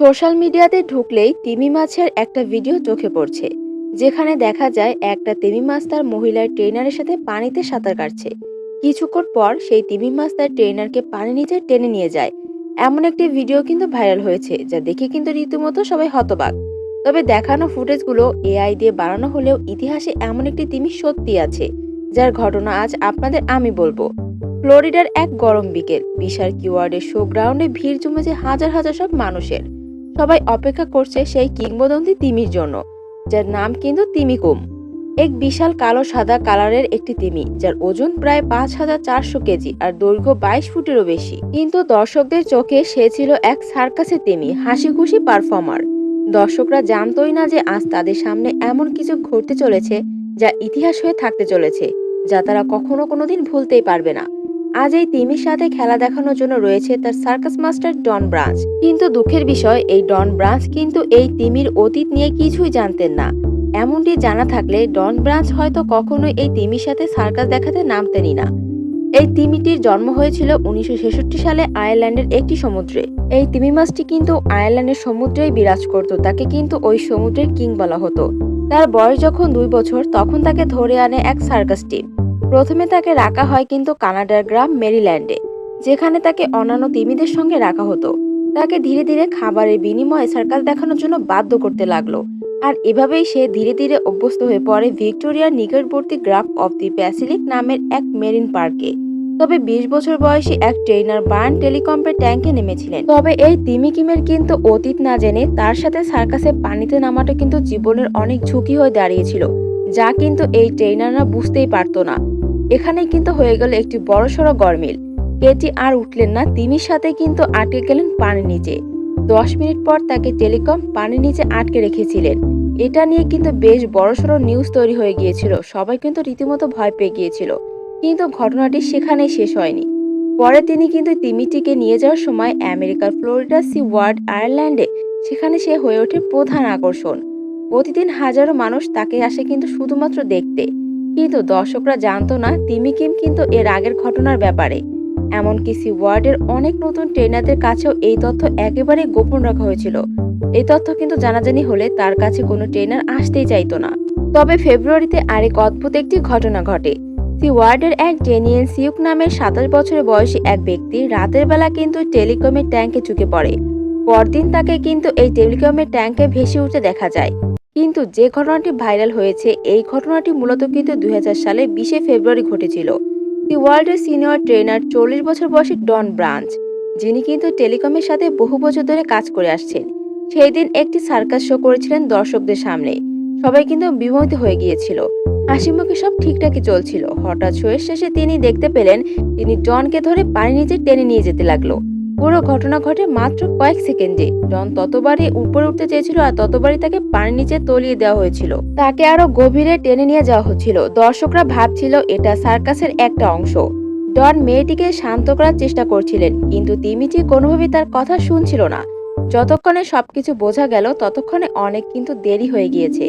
Social মিডিয়াতে ঢুকলেই তিমি মাছের একটা ভিডিও চোখে পড়ছে, যেখানে দেখা যায় একটা তিমি মাছ তার মহিলার ট্রেনারের সাথে পানিতে সাঁতার কাটছে। কিছুক্ষণ পর সেই তিমি মাছ তার ট্রেনারকে পানি নিচে টেনে নিয়ে যায়। এমন একটি ভিডিও কিন্তু ভাইরাল হয়েছে, যা দেখে কিন্তু রীতিমতো সবাই হতবাক। তবে দেখানো ফুটেজগুলো এআই দিয়ে বানানো হলেও ইতিহাসে এমন একটি তিমি সত্যি আছে, যার ঘটনা আজ আপনাদের আমি বলব। ফ্লোরিডার এক গরম বিকেল, বিশাল কিওয়ার্ডের শো গ্রাউন্ডে ভিড় জমেছে হাজার হাজার সব মানুষের। সবাই অপেক্ষা করছে সেই কিংবদন্তি তিমির জন্য, যার নাম কিন্তু তিমিকুম। এক বিশাল কালো সাদা কালারের একটি তিমি, যার ওজন প্রায় পাঁচ হাজার চারশো কেজি আর দৈর্ঘ্য বাইশ ফুটেরও বেশি। কিন্তু দর্শকদের চোখে সে ছিল এক সার্কাসের তিমি হাসি খুশি পারফর্মার। দর্শকরা জানতোই না যে আজ তাদের সামনে এমন কিছু ঘটতে চলেছে যা ইতিহাস হয়ে থাকতে চলেছে, যা তারা কখনো কোনোদিন ভুলতেই পারবে না। আজ এই তিমির সাথে খেলা দেখানোর জন্য রয়েছে তার সার্কাস মাস্টার ডন ব্রাঞ্চ। কিন্তু দুঃখের বিষয়, এই ডন ব্রাঞ্চ কিন্তু এই তিমির অতীত নিয়ে কিছুই জানতেন না। এমনটি জানা থাকলে ডন ব্রাঞ্চ হয়তো কখনোই এই তিমির সাথে সার্কাস দেখাতে নামতেনই না। এই তিমিটির জন্ম হয়েছিল উনিশশো ছেষট্টি সালে আয়ারল্যান্ডের একটি সমুদ্রে। এই তিমি মাছটি কিন্তু আয়ারল্যান্ডের সমুদ্রেই বিরাজ করত, তাকে কিন্তু ওই সমুদ্রের কিং বলা হতো। তার বয়স যখন দুই বছর, তখন তাকে ধরে আনে এক সার্কাস টিম। প্রথমে তাকে রাখা হয় কিন্তু কানাডার গ্রাম মেরিল্যান্ডে, যেখানে তাকে অন্যান্য তিমিদের সঙ্গে রাখা হতো। তাকে ধীরে ধীরে খাবারের বিনিময়ে সার্কাস দেখানোর জন্য বাধ্য করতে লাগল। আর এভাবেই সে ধীরে ধীরে অভ্যস্ত হয়ে পড়ে ভিক্টোরিয়ার নিকটবর্তী গ্রাফ অফ দি প্যাসিলিক নামের এক মেরিন পার্কে। তবে বিশ বছর বয়সী এক ট্রেনার বার্ন টেলিকম্পের ট্যাঙ্কে নেমেছিলেন। তবে এই তিমি কিমের কিন্তু অতীত না জেনে তার সাথে সার্কাসে পানিতে নামাটা কিন্তু জীবনের অনেক ঝুঁকি হয়ে দাঁড়িয়েছিল, যা কিন্তু এই ট্রেনাররা বুঝতেই পারতো না। এখানেই কিন্তু হয়ে গেল একটি বড়সড় গরমিল। কেটি আর উঠলেন না, তিমির সাথে কিন্তু আটকে গেলেন পানির নিচে। দশ মিনিট পর তাকে টেলিকম পানির নিচে আটকে রেখেছিলেন। এটা নিয়ে কিন্তু বেশ বড়সড় নিউজ তৈরি হয়ে গিয়েছিল। সবাই কিন্তু রীতিমতো ভয় পেয়ে গিয়েছিল। কিন্তু ঘটনাটি সেখানেই শেষ হয়নি। পরে তিনি কিন্তু তিমিটিকে নিয়ে যাওয়ার সময় আমেরিকার ফ্লোরিডা সি ওয়ার্ড আয়ারল্যান্ডে, সেখানে সে হয়ে ওঠে প্রধান আকর্ষণ। প্রতিদিন হাজারো মানুষ তাকে আসে কিন্তু শুধুমাত্র দেখতে। কিন্তু দর্শকরা জানতো না তিমি কিম কিন্তু এর আগের ঘটনার ব্যাপারে। এমনকি সি ওয়ার্ডের অনেক নতুন ট্রেনারদের কাছেও এই তথ্য একেবারে গোপন রাখা হয়েছিল। এই তথ্য কিন্তু জানাজানি হলে তার কাছে কোনো ট্রেনার আসতেই চাইতো না। তবে ফেব্রুয়ারিতে আরেক অদ্ভুত একটি ঘটনা ঘটে। সি ওয়ার্ডের এক ডেনিয়েল সিউক নামের সাতাশ বছরের বয়সী এক ব্যক্তি রাতের বেলা কিন্তু টেলিকমের ট্যাঙ্কে চুকে পড়ে। পরদিন তাকে কিন্তু এই টেলিকমের ট্যাঙ্কে ভেসে উঠতে দেখা যায়। কিন্তু যে ঘটনাটি ভাইরাল হয়েছে, এই ঘটনাটি মূলত কিন্তু দুই হাজার সালে বিশে ফেব্রুয়ারি ঘটেছিল। দি ওয়ার্ল্ডের সিনিয়র ট্রেনার চল্লিশ বছর বয়সী ডন ব্রাঞ্চ, যিনি কিন্তু টেলিকমের সাথে বহু বছর ধরে কাজ করে আসছেন। সেই দিন একটি সার্কাস শো করেছিলেন দর্শকদের সামনে। সবাই কিন্তু বিমোহিত হয়ে গিয়েছিল। হাসি মুখে সব ঠিকঠাকই চলছিল। হঠাৎ শোয়ের শেষে তিনি দেখতে পেলেন, তিনি ডনকে ধরে পানি নিচে টেনে নিয়ে যেতে লাগল। পুরো ঘটনা ঘটে মাত্র কয়েক সেকেন্ডে। ডন ততবারই উপরে উঠতে চেয়েছিল আর ততবারই তাকে পানির নিচে তলিয়ে দেওয়া হয়েছিল। তাকে আরও গভীরে টেনে নিয়ে যাওয়া হচ্ছিল। দর্শকরা ভাবছিল এটা সার্কাসের একটা অংশ। ডন মেয়েটিকে শান্ত করার চেষ্টা করছিলেন, কিন্তু তিমিটি কোনোভাবেই তার কথা শুনছিল না। যতক্ষণে সবকিছু বোঝা গেল, ততক্ষণে অনেক কিন্তু দেরি হয়ে গিয়েছে।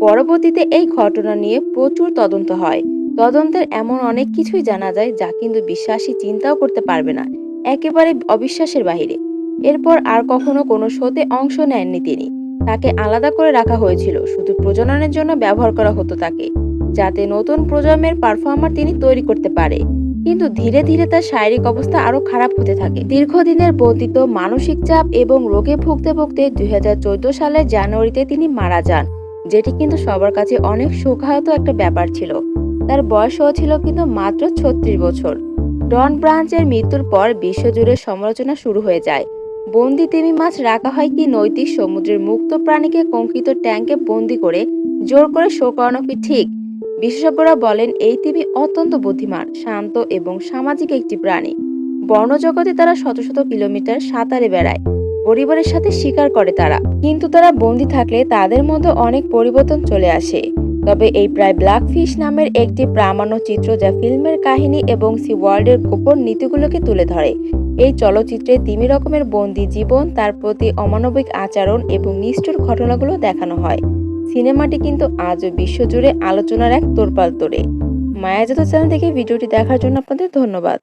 পরবর্তীতে এই ঘটনা নিয়ে প্রচুর তদন্ত হয়। তদন্তের এমন অনেক কিছুই জানা যায় যা কিন্তু বিশ্বাসী চিন্তাও করতে পারবে না। একেবারে অবিশ্বাসের বাহিরে। এরপর আর কখনো কোনো শোতে অংশ নেননি তিনি। তাকে আলাদা করে রাখা হয়েছিল, শুধু প্রজননের জন্য ব্যবহার করা হতো তাকে, যাতে নতুন প্রজন্মের পারফর্মার তিনি তৈরি করতে পারে। কিন্তু ধীরে ধীরে তার শারীরিক অবস্থা আরও খারাপ হতে থাকে। দীর্ঘদিনের বর্ধিত মানসিক চাপ এবং রোগে ভুগতে ভুগতে দুই সালের জানুয়ারিতে তিনি মারা যান, যেটি কিন্তু সবার কাছে অনেক শোকাহত একটা ব্যাপার ছিল। তার বয়স হয়েছিল কিন্তু মাত্র ছত্রিশ বছর। ডন ব্রাঞ্চের মৃত্যুর পর বিশ্বজুড়ে সমালোচনা শুরু হয়ে যায়। বন্দি তিমি মাছ রাখা হয় কি নৈতিক সমুদ্রের মুক্ত প্রাণীকে কঙ্কিত ট্যাঙ্কে বন্দি করে জোর করে শো করানো কি ঠিক? বিশেষজ্ঞরা বলেন, এই তিমি অত্যন্ত বুদ্ধিমান, শান্ত এবং সামাজিক একটি প্রাণী। বর্ণজগতে তারা শত শত কিলোমিটার সাঁতারে বেড়ায়, পরিবারের সাথে শিকার করে তারা। কিন্তু তারা বন্দি থাকলে তাদের মধ্যে অনেক পরিবর্তন চলে আসে। তবে এই প্রায় ব্ল্যাক ফিশ নামের একটি প্রামাণ্য চিত্র যা ফিল্মের কাহিনী এবং সি ওয়ার্ল্ডের গোপন নীতিগুলোকে তুলে ধরে। এই চলচ্চিত্রে তিমি রকমের বন্দি জীবন, তার প্রতি অমানবিক আচরণ এবং নিষ্ঠুর ঘটনাগুলো দেখানো হয়। সিনেমাটি কিন্তু আজও বিশ্বজুড়ে আলোচনার এক তোরপাল তোড়ে। মায়াজাত চ্যানেল থেকে ভিডিওটি দেখার জন্য আপনাদের ধন্যবাদ।